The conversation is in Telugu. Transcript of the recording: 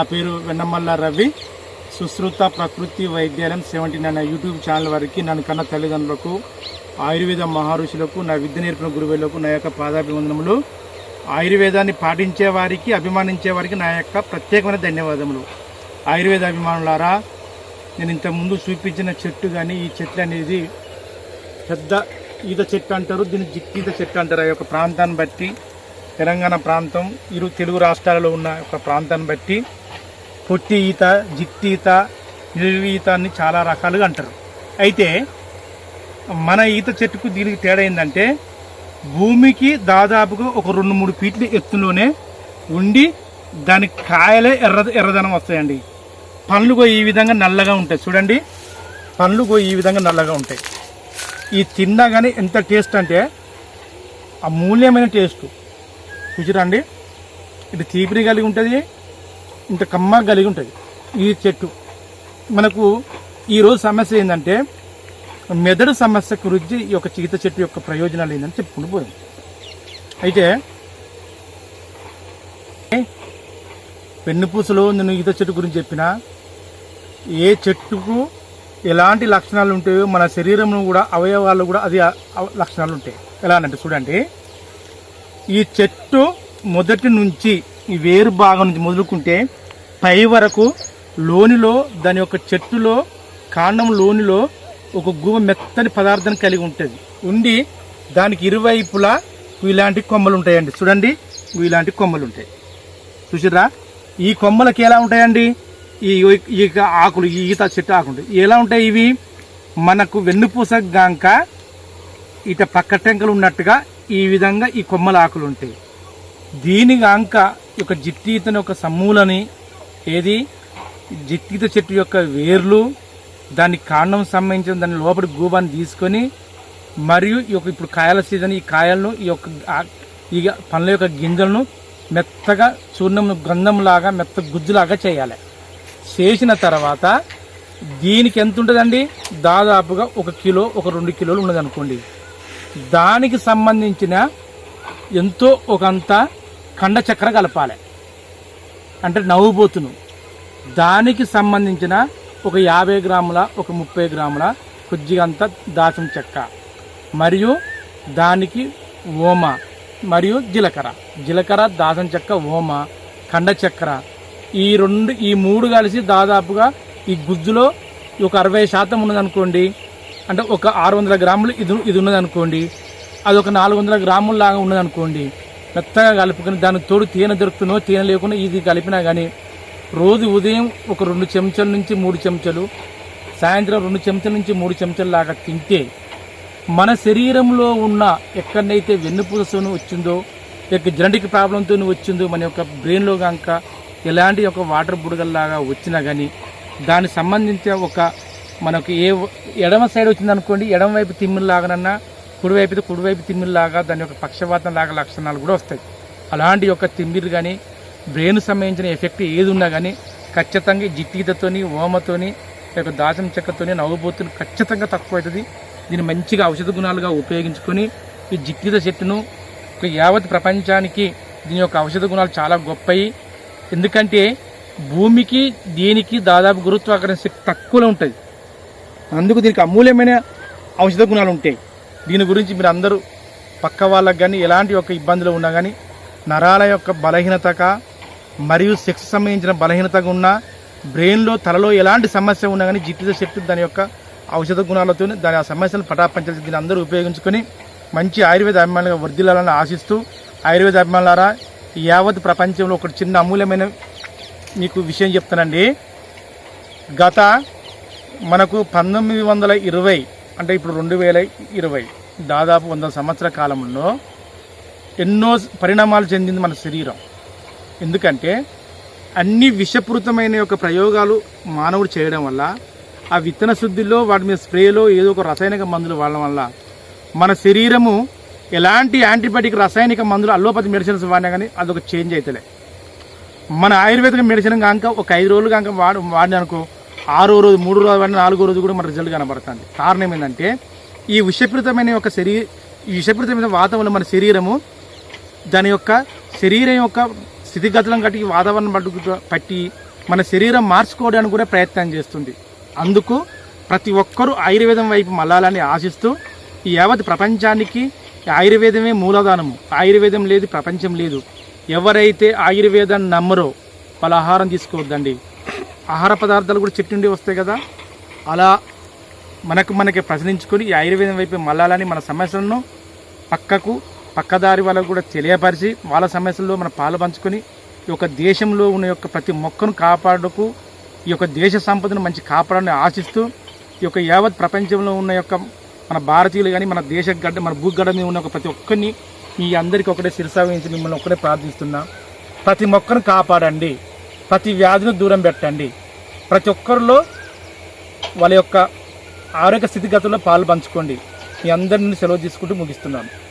నా పేరు Vennamalla Ravi. Sushruta Prakriti Vaidyalayam seventy nine YouTube channel వారికి నన్ను కన్న తల్లిదండ్రులకు ఆయుర్వేద మహర్షులకు నా విద్య నేర్పిన గురువులకు నా యొక్క పాదాభివందనములు. ఆయుర్వేదాన్ని పాటించే వారికి అభిమానించే వారికి నా యొక్క ప్రత్యేకమైన ధన్యవాదములు. ఆయుర్వేద అభిమానులారా నేను ఇంతకుముందు చూపించిన చెట్టు కానీ ఈ చెట్లు అనేది పెద్ద ఈత చెట్టు అంటారు. దీన్ని జిక్కీత చెట్టు అంటారు. ఆ యొక్క ప్రాంతాన్ని బట్టి తెలంగాణ ప్రాంతం ఇరు తెలుగు రాష్ట్రాలలో ఉన్న ఒక ప్రాంతాన్ని బట్టి పొట్టి ఈత జిట్టి ఈత నిలువు ఈత అని చాలా రకాలుగా అంటారు. అయితే మన ఈత చెట్టుకు దీనికి తేడా ఏంటంటే భూమికి దాదాపుగా ఒక రెండు మూడు ఫీట్ల ఎత్తులోనే ఉండి దాని కాయలే ఎర్ర ఎర్రదనం వస్తాయండి. పండ్లు ఈ విధంగా నల్లగా ఉంటాయి. చూడండి. పండ్లు ఈ విధంగా నల్లగా ఉంటాయి. ఈ తిన్నా కానీ ఎంత టేస్ట్ అంటే అమూల్యమైన టేస్ట్. చూసిరండి? ఇది తీపిరి కలిగి ఉంటుంది. ఇంత కమ్మ కలిగి ఉంటుంది ఈ చెట్టు. మనకు ఈరోజు సమస్య ఏంటంటే మెదడు సమస్య గురించి ఈ యొక్క చీత చెట్టు యొక్క ప్రయోజనాలు ఏంటని చెప్పుకుంటూ పోయింది అయితే పెన్నుపూసలో నేను ఈత చెట్టు గురించి చెప్పిన ఏ చెట్టుకు ఎలాంటి లక్షణాలు ఉంటాయో మన శరీరంలో కూడా అవయవాల్లో కూడా అది లక్షణాలు ఉంటాయి. ఎలా అంటే చూడండి ఈ చెట్టు మొదటి నుంచి ఈ వేరు భాగం నుంచి మొదలుకుంటే పై వరకు లోనిలో దాని యొక్క చెట్టులో కాండం లోనిలో ఒక గువ మెత్తని పదార్థం కలిగి ఉంటుంది. ఉండి దానికి ఇరువైపులా ఇలాంటి కొమ్మలు ఉంటాయండి. చూడండి ఇలాంటి కొమ్మలు ఉంటాయి. చూసిరా ఈ కొమ్మలకి ఎలా ఉంటాయండి? ఈ ఈ ఆకులు ఈ ఈత చెట్టు ఆకులు ఎలా ఉంటాయి ఇవి? మనకు వెన్నుపూస గాంక ఇట పక్క టెంకలు ఉన్నట్టుగా ఈ విధంగా ఈ కొమ్మల ఆకులు ఉంటాయి. దీని గాంక ఒక యొక్క జిత్తీతని సమూలని ఏది జిత్తిత చెట్టు యొక్క వేర్లు దాని కాండం సంబంధించిన దాని లోపలి గూబాన్ని తీసుకొని మరియు ఈ యొక్క ఇప్పుడు కాయల సీజన్ ఈ కాయలను ఈ యొక్క ఈ పండ్ల యొక్క గింజలను మెత్తగా చూర్ణం గంధంలాగా మెత్త గుజ్జులాగా చేయాలి. చేసిన తర్వాత దీనికి ఎంత ఉంటుందండి? దాదాపుగా ఒక కిలో ఒక రెండు కిలోలు ఉన్నది అనుకోండి దానికి సంబంధించిన ఎంతో ఒకంత కండ చక్కెర కలపాలి. అంటే నవ్వుబోతును. దానికి సంబంధించిన ఒక యాభై గ్రాముల ఒక ముప్పై గ్రాముల కొద్దిగా అంత దాసం చెక్క. మరియు దానికి ఓమ మరియు జీలకర్ర. జీలకర్ర దాసం చెక్క ఓమ కండ చక్కెర. ఈ రెండు ఈ మూడు కలిసి దాదాపుగా ఈ గుజ్జులో ఒక అరవై శాతం ఉన్నదనుకోండి అంటే ఒక ఆరు వందల గ్రాములు ఇది ఇది ఉన్నదనుకోండి అది ఒక నాలుగు వందల గ్రాముల లాగా ఉన్నదనుకోండి మెత్తగా కలుపుకొని దానికి తోడు తేనె దొరుకుతున్నో తేనె లేకుండా ఇది కలిపినా కానీ రోజు ఉదయం ఒక రెండు చెంచాల నుంచి మూడు చెంచాలు సాయంత్రం రెండు చెంచాల నుంచి మూడు చెంచాల లాగా తింటే మన శరీరంలో ఉన్న ఎక్కడైతే వెన్నుపూసను వచ్చిందో యొక్క జెనటిక్ ప్రాబ్లంతో వచ్చిందో మన యొక్క బ్రెయిన్లో కనుక ఎలాంటి ఒక వాటర్ బుడగల్లాగా వచ్చినా కానీ దానికి సంబంధించిన ఒక మనకు ఏ ఎడమ సైడ్ వచ్చిందనుకోండి ఎడమ వైపు తిమ్మిలాగనన్నా కుడివైపు కుడివైపు తిమ్మిరిలాగా దాని యొక్క పక్షవాతం లాగా లక్షణాలు కూడా వస్తాయి. అలాంటి యొక్క తిమ్మిరి కానీ బ్రెయిన్ సంబంధించిన ఎఫెక్ట్ ఏది ఉన్నా కానీ ఖచ్చితంగా ఈ జిట్టీతతోని ఓమతోని లేక దాసం చెక్కతోని నవ్వుబోతుని ఖచ్చితంగా తక్కువ అవుతుంది దీన్ని మంచిగా ఔషధ గుణాలుగా ఉపయోగించుకొని ఈ జిట్టిత చెట్టును ఒక యావత్ ప్రపంచానికి దీని యొక్క ఔషధ గుణాలు చాలా గొప్పవి ఎందుకంటే భూమికి దీనికి దాదాపు గురుత్వాకర్షణ శక్తి తక్కువలో ఉంటుంది. అందుకు దీనికి అమూల్యమైన ఔషధ గుణాలు ఉంటాయి. దీని గురించి మీరు అందరూ పక్క వాళ్ళకు కానీ ఎలాంటి యొక్క ఇబ్బందులు ఉన్నా కానీ నరాల యొక్క బలహీనతక మరియు సెక్స్ సంబంధించిన బలహీనతగా ఉన్న బ్రెయిన్లో తలలో ఎలాంటి సమస్య ఉన్నా కానీ జిట్టిత శక్తి దాని యొక్క ఔషధ గుణాలతో దాని ఆ సమస్యలను పటాపంచాల్సి దీన్ని అందరూ ఉపయోగించుకొని మంచి ఆయుర్వేద అభిమానులుగా వర్ధిల్లాలని ఆశిస్తూ ఆయుర్వేద అభిమానులారా యావత్ ప్రపంచంలో ఒక చిన్న అమూల్యమైన మీకు విషయం చెప్తానండి. గత మనకు పంతొమ్మిది వందల ఇరవై అంటే ఇప్పుడు రెండు వేల ఇరవై దాదాపు వంద సంవత్సర కాలంలో ఎన్నో పరిణామాలు చెందింది మన శరీరం. ఎందుకంటే అన్ని విషపూరితమైన యొక్క ప్రయోగాలు మానవుడు చేయడం వల్ల ఆ విత్తన శుద్ధిలో వాటి మీద స్ప్రేలో ఏదో ఒక రసాయనిక మందులు వాడడం వల్ల మన శరీరము ఎలాంటి యాంటీబయాటిక్ రసాయనిక మందులు అల్లోపతి మెడిసిన్స్ వాడినా కానీ అదొక చేంజ్ అవుతలే మన ఆయుర్వేదిక మెడిసిన్ కాక ఒక ఐదు రోజులు కాక వాడి వాడిన అనుకో ఆరో రోజు మూడు రోజు వాడిన నాలుగో రోజు కూడా మన రిజల్ట్ కనబడుతుంది. కారణం ఏంటంటే ఈ విషపూరితమైన యొక్క శరీర ఈ విషపూరితమైన వాతావరణం మన శరీరము దాని యొక్క శరీరం యొక్క స్థితిగతులను కట్టి వాతావరణం పట్టు పట్టి మన శరీరం మార్చుకోవడానికి కూడా ప్రయత్నం చేస్తుంది. అందుకు ప్రతి ఒక్కరూ ఆయుర్వేదం వైపు మళ్ళాలని ఆశిస్తూ ఈ యావత్ ప్రపంచానికి ఆయుర్వేదమే మూలధానము. ఆయుర్వేదం లేదు ప్రపంచం లేదు. ఎవరైతే ఆయుర్వేదాన్ని నమ్మరో వాళ్ళ ఆహారం తీసుకోవద్దండి. ఆహార పదార్థాలు కూడా చెట్టు నుండి వస్తాయి కదా. అలా మనకు మనకి ప్రశ్నించుకొని ఈ ఆయుర్వేదం వైపు మళ్ళాలని మన సమస్యలను పక్కకు పక్కదారి వాళ్ళకు కూడా తెలియపరిచి వాళ్ళ సమస్యల్లో మన పాలు పంచుకొని ఈ యొక్క దేశంలో ఉన్న యొక్క ప్రతి మొక్కను కాపాడుకు ఈ యొక్క దేశ సంపదను మంచి కాపాడాలని ఆశిస్తూ ఈ యొక్క యావత్ ప్రపంచంలో ఉన్న యొక్క మన భారతీయులు కానీ మన దేశ గడ్డ మన భూగడ్డ మీద ఉన్న ఒక ప్రతి ఒక్కరిని మీ అందరికీ ఒకటే శిరసావహించి మిమ్మల్ని ఒకటే ప్రార్థిస్తున్నా. ప్రతి మొక్కను కాపాడండి. ప్రతి వ్యాధిని దూరం పెట్టండి. ప్రతి ఒక్కరిలో వాళ్ళ యొక్క ఆరోగ్య స్థితిగతుల్లో పాలు పంచుకోండి. మీ అందరి నుండి సెలవు తీసుకుంటూ ముగిస్తున్నాను.